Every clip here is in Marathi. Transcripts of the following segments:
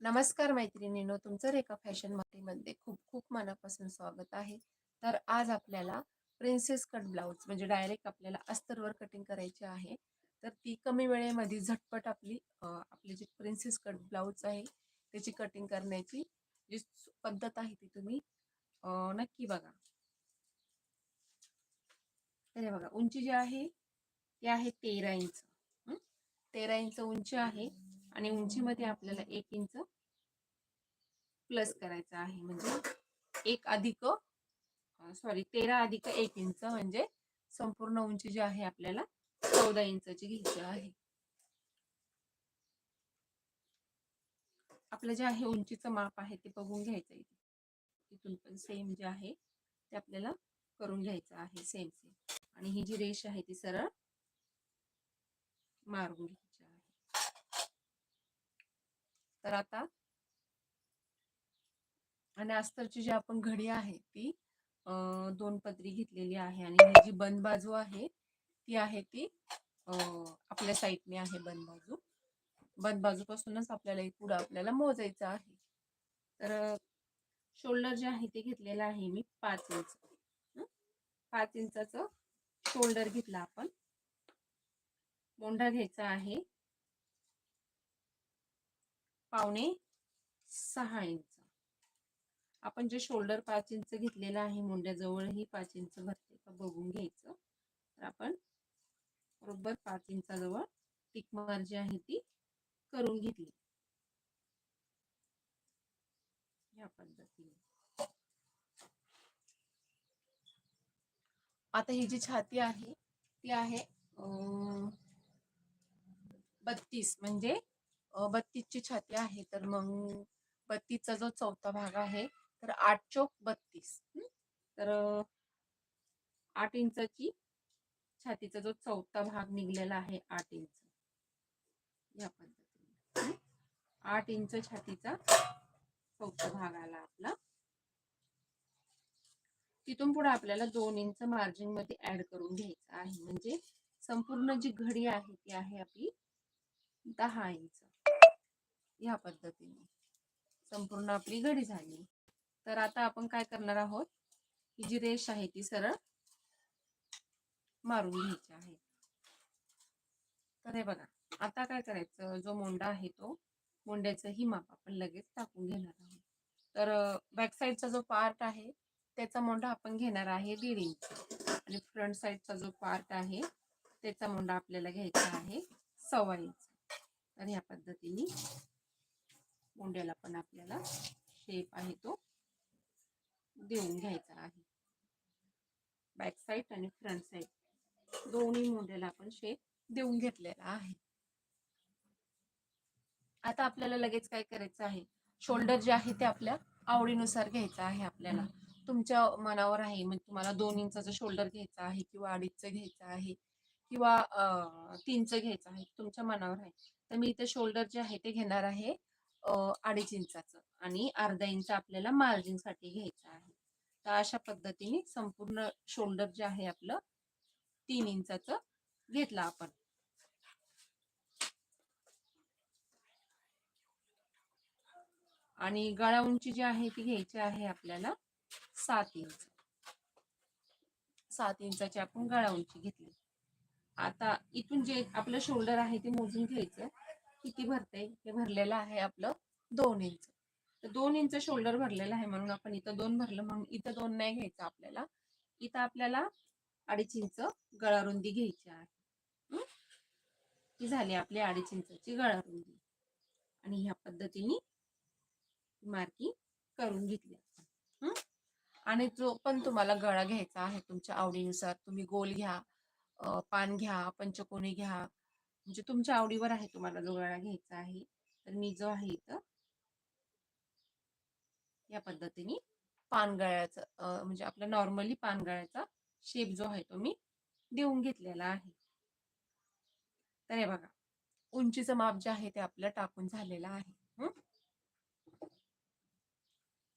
नमस्कार मैत्रिणींनो तुमचं रेखा फॅशनमध्ये खूप खूप मनापासून स्वागत आहे. तर आज आपल्याला प्रिन्सेस कट ब्लाऊज म्हणजे डायरेक्ट आपल्याला अस्तरवर कटिंग करायची आहे. तर ती कमी वेळेमध्ये झटपट आपली आपली जी प्रिन्सेस कट ब्लाऊज आहे त्याची कटिंग करण्याची जी पद्धत आहे ती तुम्ही नक्की बघा. तर बघा उंची जी आहे ती आहे तेरा इंच. तेरा इंच उंची आहे. आणि उंचीमध्ये आपल्याला एक इंच प्लस करायचं आहे. म्हणजे एक अधिक सॉरी तेरा अधिक एक इंच म्हणजे संपूर्ण उंची जी आहे आपल्याला चौदा इंचाची घ्यायची आहे. आपलं जे आहे उंचीचं माप आहे ते बघून घ्यायचं आहे. तिथून पण सेम जे आहे ते आपल्याला करून घ्यायचं आहे सेम सेम आणि ही जी रेष आहे ती सरळ मारून घ्यायची. तर आता आणि अस्तरची जी आपण घडी आहे ती दोन पदरी घेतलेली आहे आणि ही जी बंद बाजू आहे ती आहे ती आपल्या साईडने आहे बंद बाजू. बंद बाजूपासूनच आपल्याला पुढं आपल्याला मोजायचं आहे. तर शोल्डर जे आहे ते घेतलेलं आहे मी पाच इंच पाच इंचाचं शोल्डर घेतला आपण. मोंढा घ्यायचा आहे. पावणे सहा इंच. आपण जे शोल्डर पाच इंच घेतलेलं आहे मुंड्याजवळही पाच इंच भरते का बघून घ्यायचं. तर आपण बरोबर पाच इंचाजवळ टिकमार जी आहे ती करून घेतली. या पद्धतीने. आता ही जी छाती आहे ती आहे बत्तीस म्हणजे बत्तीसची छाती आहे तर मग बत्तीसचा जो चौथा भाग आहे तर आठ चौक बत्तीस. तर आठ इंचाची छातीचा जो चौथा भाग निघलेला आहे आठ इंच. या पद्धतीने. आठ इंच छातीचा चौथा भाग आला आपला. तिथून पुढे आपल्याला दोन इंच मार्जिनमध्ये ऍड करून घ्यायचं आहे. म्हणजे संपूर्ण जी घडी आहे ती आहे आपली दहा इंच. ह्या पद्धतीने. संपूर्ण आपली घडी झाली. तर आता आपण काय करणार आहोत? ही जी रेष आहे ती सरळ मारून घ्यायची आहे. तर हे बघा आता काय करायचं? जो मोंडा आहे तो मोंड्याचंही माप आपण लगेच टाकून घेणार आहोत. तर बॅक साईडचा जो पार्ट आहे त्याचा मोंडा आपण घेणार आहे दीड इंच आणि फ्रंट साईडचा जो पार्ट आहे त्याचा मोंडा आपल्याला घ्यायचा आहे सव्वा इंच तर ह्या पद्धतीने कोंड्याला पण आपल्याला शेप आहे तो देऊन घ्यायचा आहे. बॅक साईड आणि फ्रंट साईड दोन्ही मोंड्याला आपण शेप देऊन घेतलेला आहे. आता आपल्याला लगेच काय करायचं आहे? शोल्डर जे आहे ते आपल्या आवडीनुसार घ्यायचं आहे आपल्याला. तुमच्या मनावर आहे म्हणजे तुम्हाला दोन इंचाचं शोल्डर घ्यायचा आहे किंवा अडीचचं घ्यायचं आहे किंवा तीनचं घ्यायचं आहे तुमच्या मनावर आहे. तर मी इथे शोल्डर जे आहे ते घेणार आहे. अडीच इंचाचं आणि अर्धा इंच आपल्याला मार्जिनसाठी घ्यायचं आहे. तर अशा पद्धतीने संपूर्ण शोल्डर जे आहे आपलं तीन इंचाचं घेतलं आपण. आणि गळा उंची जी आहे ती घ्यायची आहे आपल्याला सात इंच. सात इंचाची आपण गळा उंची घेतली. आता इथून जे आपलं शोल्डर आहे ते मोजून घ्यायचं. किती भरते हे भरलेलं आहे आपलं दोन इंच. तर दोन इंच शोल्डर भरलेलं आहे म्हणून आपण इथं दोन भरलं म्हणून इथं दोन नाही घ्यायचं आपल्याला. इथं आपल्याला अडीच इंच गळारुंदी घ्यायची आहे. ही? झाली आपली अडीच इंचची गळारुंदी. आणि ह्या पद्धतीने मार्किंग करून घेतली आपण. आणि जो पण तुम्हाला गळा घ्यायचा आहे तुमच्या आवडीनुसार. तुम्ही गोल घ्या पान घ्या पंचकोनी घ्या म्हणजे तुमच्या आवडीवर आहे तुम्हाला जो गळा घ्यायचा आहे तर मी जो आहे इथं या पद्धतीने पानगळ्याचा म्हणजे आपला नॉर्मली पानगळ्याचा शेप जो आहे तो मी देऊन घेतलेला आहे. तर हे बघा उंचीचं माप जे आहे ते आपलं टाकून झालेलं आहे.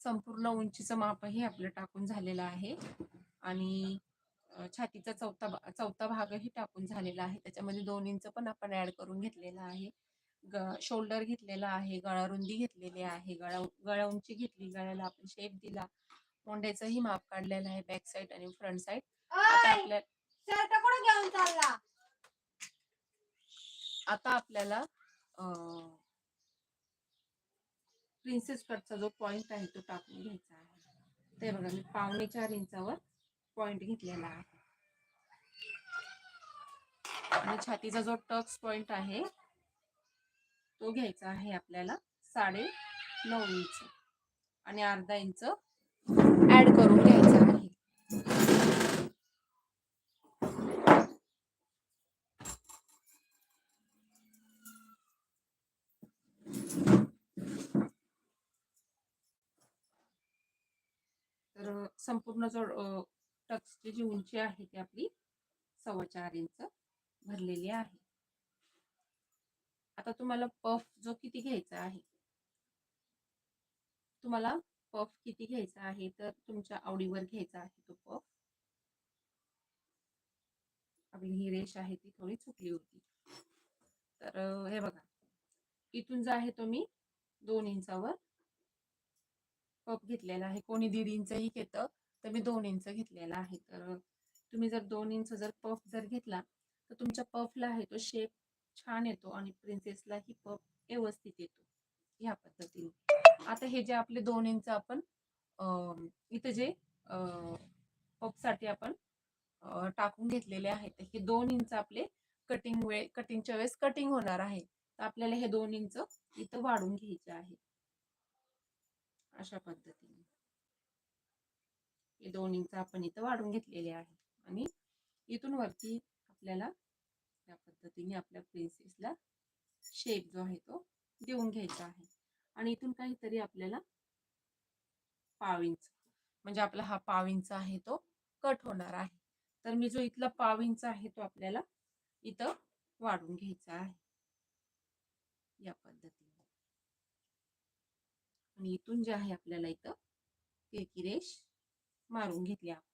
संपूर्ण उंचीचं मापही आपलं टाकून झालेलं आहे. आणि छातीचा चौथा भा- चौथा भागही टाकून झालेला आहे. त्याच्यामध्ये दोन इंच पण आपण ऍड करून घेतलेला आहे. शोल्डर घेतलेला आहे गळा रुंदी घेतलेली आहे गळा गळा उंची घेतली गळ्याला आपण शेप दिला. मोंड्याचंही माप काढलेलं आहे बॅक साईड आणि फ्रंट चालला? आता आपल्याला प्रिन्सेस कटचा जो पॉइंट आहे तो टाकून घ्यायचा आहे. ते बघा मी पावणे चार इंचावर पॉइंट घेतलेला आहे. आणि छातीचा जो टक्स पॉइंट आहे तो घ्यायचा आहे आपल्याला साडे नऊ इंच आणि अर्धा इंच ऍड करून घ्यायचा आहे. तर संपूर्ण जो टक्सची जी उंची आहे ती आपली सव्वा चार इंच भरलेली आहे. आता तुम्हाला पफ जो किती घ्यायचा आहे? तुम्हाला पफ किती घ्यायचा आहे? तर तुमच्या आवडीवर घ्यायचा आहे तो पफ. आपली ही रेष आहे ती थोडी चुकली होती. तर हे बघा. इथून जो आहे तो मी दोन इंचावर पफ घेतलेला आहे. कोणी दीड इंचही घेतं तर मी दोन इंच घेतलेला आहे. तर तुम्ही जर दोन इंच जर पफ जर घेतला तर तुमच्या पफला आहे तो शेप छान येतो आणि प्रिन्सेसला ही पफ व्यवस्थित येतो. ह्या पद्धतीने. आता हे जे आपले दोन इंच आपण इथं जे पफसाठी आपण टाकून घेतलेले आहेत हे दोन इंच आपले कटिंग वेळ कटिंगच्या वेळेस कटिंग होणार आहे. तर आपल्याला हे दोन इंच इथं वाढून घ्यायचे आहे. अशा पद्धतीने. हे दोन इंच आपण इथं वाढून घेतलेले आहे. आणि इथून वरती आपल्याला या पद्धतीने आपल्या प्रिन्सेसला शेप जो आहे तो देऊन घ्यायचा आहे. आणि इथून काहीतरी आपल्याला पाव इंच म्हणजे आपला हा पाव इंच आहे तो कट होणार आहे. तर मी जो इथला पाव इंच आहे तो आपल्याला इथं वाढून घ्यायचा आहे. या पद्धतीने. आणि इथून जे आहे आपल्याला इथं केकी रेश मारून घेतली आपण.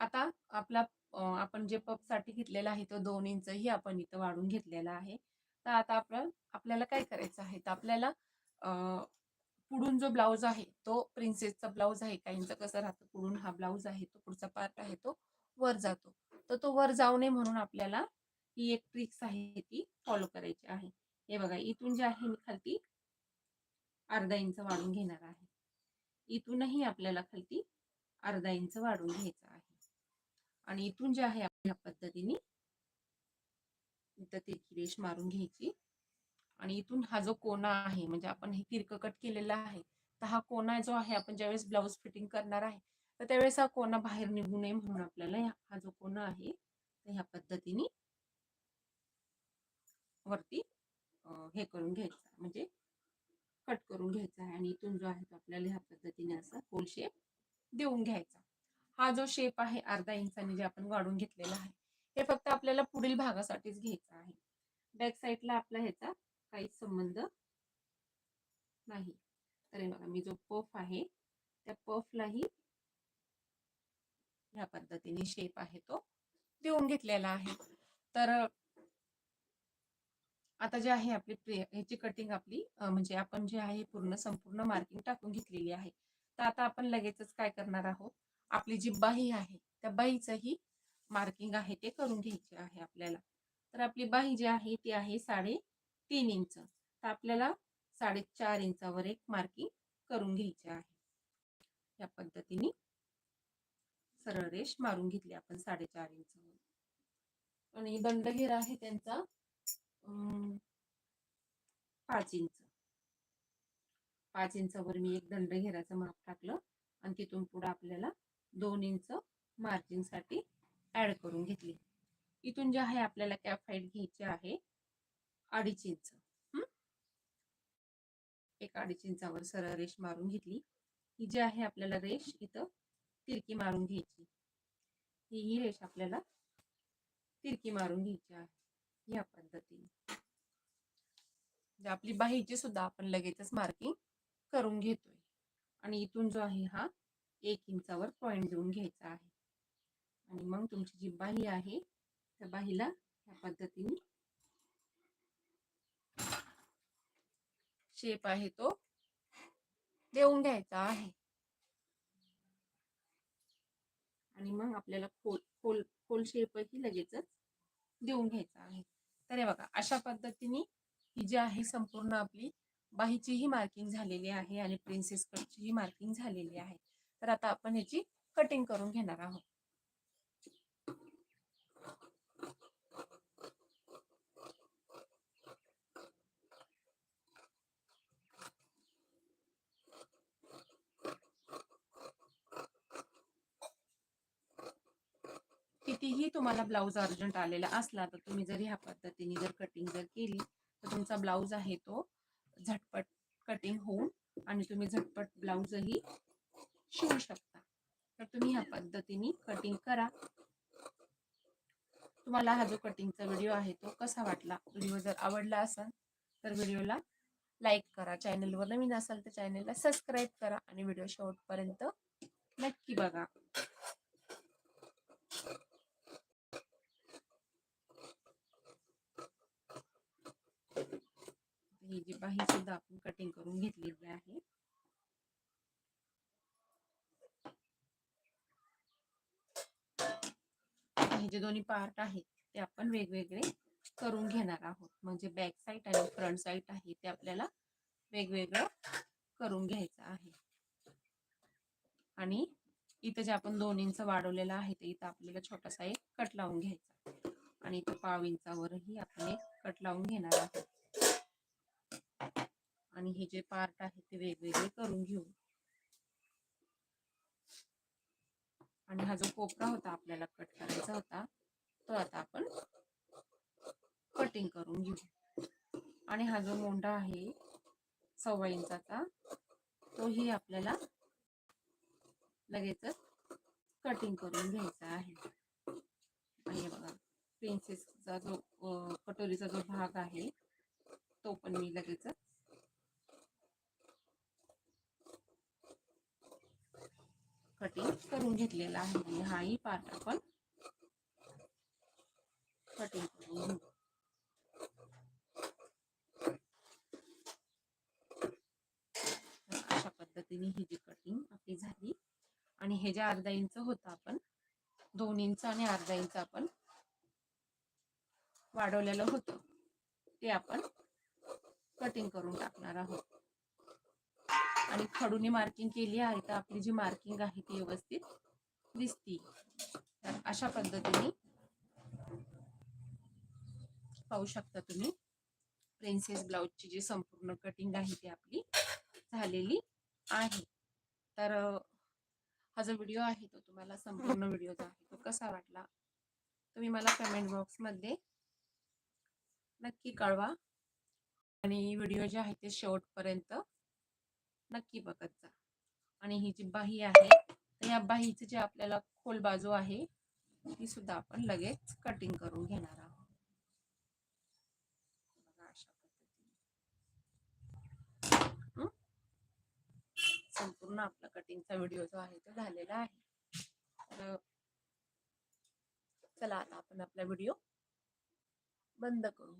आता आपला आपण जे पपसाठी घेतलेला आहे तो दोन इंचही आपण इथं वाढून घेतलेला आहे. तर आता आपण आपल्याला काय करायचं आहे? तर आपल्याला पुढून जो ब्लाऊज आहे तो प्रिन्सेसचा ब्लाऊज आहे. काहींचं कसं राहतं पुढून हा ब्लाऊज आहे तो पुढचा पार्ट आहे तो वर जातो. तर तो वर जाऊ नये म्हणून आपल्याला ही एक ट्रिक्स आहे ती फॉलो करायची आहे. हे बघा इथून जे आहे मी खालती अर्धा इंच वाढून घेणार आहे. इथूनही आपल्याला खालती अर्धा इंच वाढून घ्यायचा आहे. आणि इथून जे आहे ह्या पद्धतीने इथं तिरकी रेष मारून घ्यायची. आणि इथून हा जो कोना आहे म्हणजे आपण हे तिरककट केलेला आहे तर हा कोना जो आहे आपण ज्यावेळेस ब्लाऊज फिटिंग करणार आहे तर त्यावेळेस हा कोना बाहेर निघू नये म्हणून आपल्याला हा जो कोना आहे ह्या पद्धतीने वरती हे करून घ्यायचा म्हणजे कट करून घ्यायचा आहे. आणि इथून जो आहे तो आपल्याला ह्या पद्धतीने असा होल शेप देऊन घ्यायचा. हा जो शेप आहे अर्धा इंचाने जे आपण वाढून घेतलेला आहे हे फक्त आपल्याला पुढील भागासाठीच घ्यायचं आहे. बॅक साईडला आपला ह्याचा काहीच संबंध नाही. तर बघा मी जो पफ आहे त्या पफलाही ह्या पद्धतीने शेप आहे तो देऊन घेतलेला आहे. तर आता जे आहे आपली ह्याची कटिंग आपली म्हणजे आपण जे आहे पूर्ण संपूर्ण मार्किंग टाकून घेतलेली आहे. तर आता आपण लगेचच काय करणार आहोत? आपली जी बाही आहे त्या बाहीचंही मार्किंग आहे ते करून घ्यायचे आहे आपल्याला. तर आपली बाही जी आहे ती आहे साडे तीन इंच. तर आपल्याला साडेचार इंचावर एक मार्किंग करून घ्यायची आहे. या पद्धतीने सरळ रेष मारून घेतली आपण साडेचार इंचावर. आणि दंडघेर आहे त्यांचा पाच इंच. पाच इंचावर मी एक दंड घेराचं माप टाकलं आणि तिथून पुढे आपल्याला दोन इंच मार्जिनसाठी ऍड करून घेतली. इथून जे आहे आपल्याला कॅप हाईट घ्यायची आहे अडीच इंच. एक अडीच इंचावर सरळ रेष मारून घेतली. ही जी आहे आपल्याला रेष इथं तिरकी मारून घ्यायची. ही ही रेष आपल्याला तिरकी मारून घ्यायची आहे. या पद्धतीने. म्हणजे आपली बाहीची सुद्धा आपण लगेचच मार्किंग करून घेतोय. आणि इथून जो आहे हा एक इंचावर पॉइंट देऊन घ्यायचा आहे. आणि मग तुमची जी बाही आहे त्या बाहीला या पद्धतीने शेप आहे तो देऊन घ्यायचा आहे. आणि मग आपल्याला खोल खोल खोल शेपही लगेचच देऊन घ्यायचा आहे. तर हे बघा अशा पद्धतीने ही जी आहे संपूर्ण आपली बाहीचीही मार्किंग झालेली आहे आणि प्रिन्सेस कटचीही मार्किंग झालेली आहे. तर आता आपण ह्याची कटिंग करून घेणार आहोत. कितीही तुम्हाला ब्लाऊज अर्जंट आलेला असला तर तुम्ही जर ह्या पद्धतीने जर कटिंग जर केली तर तुमचा ब्लाऊज आहे तो झटपट कटिंग होऊन आणि तुम्ही झटपट ब्लाऊजही शिवू शकता. तर तुम्ही ह्या पद्धतीने कटिंग करा. तुम्हाला हा जो कटिंगचा व्हिडिओ आहे तो कसा वाटला व्हिडिओ जर आवडला असेल तर व्हिडिओला लाईक करा. चॅनलवर नवीन असाल तर चॅनलला सबस्क्राईब करा आणि व्हिडिओ शेवटपर्यंत नक्की बघा. ही जी बाही सुद्धा आपण कटिंग करून घेतलेली आहे. हे जे दोन्ही पार्ट आहेत ते आपण वेगवेगळे करून घेणार आहोत. म्हणजे बॅक साईड आणि फ्रंट साईड आहे ते आपल्याला वेगवेगळं करून घ्यायचं आहे. आणि इथं जे आपण दोन इंच वाढवलेलं आहे ते इथं आपल्याला छोटासा एक कट लावून घ्यायचा आणि इथं पाव इंचावरही आपण एक कट लावून घेणार आहोत. आणि हे जे पार्ट आहे ते वेगवेगळे करून घेऊ. आणि हा जो कोपरा होता आपल्याला कट करायचा होता तो आता आपण कटिंग करून घेऊ. आणि हा जो मोंडा आहे सव्वा इंचाचा तोही आपल्याला लगेचच कटिंग करून घ्यायचा आहे. आणि बघा प्रिन्सेसचा जो कटोरीचा जो भाग आहे तो पण मी लगेचच कटिंग करून घेतलेला आहे. म्हणजे हाही पार्ट आपण कटिंग करून घेऊ. अशा पद्धतीने ही जी कटिंग आपली झाली. आणि हे जे अर्धा इंच होतं आपण दोन इंच आणि अर्धा इंच आपण वाढवलेलं होतं ते आपण कटिंग करून टाकणार आहोत. आणि खडूने मार्किंग केली आहे तर आपली जी मार्किंग आहे ती व्यवस्थित दिसती. तर अशा पद्धतीने पाहू शकता तुम्ही. प्रिन्सेस ब्लाउजची जी संपूर्ण कटिंग आहे ती आपली झालेली आहे. तर हा जो व्हिडिओ आहे तो तुम्हाला संपूर्ण व्हिडिओ जो आहे तो कसा वाटला? तुम्ही मला कमेंट बॉक्समध्ये नक्की कळवा. आणि व्हिडिओ जे आहे ते शेवटपर्यंत नक्की बघत जा. आणि ही जी बाही आहे तर या बाहीची जी आपल्याला खोल बाजू आहे ती सुद्धा आपण लगेच कटिंग करून घेणार आहोत. संपूर्ण आपला कटिंगचा व्हिडिओ जो आहे तो झालेला आहे. तर चला आता आपण आपला व्हिडिओ बंद करू.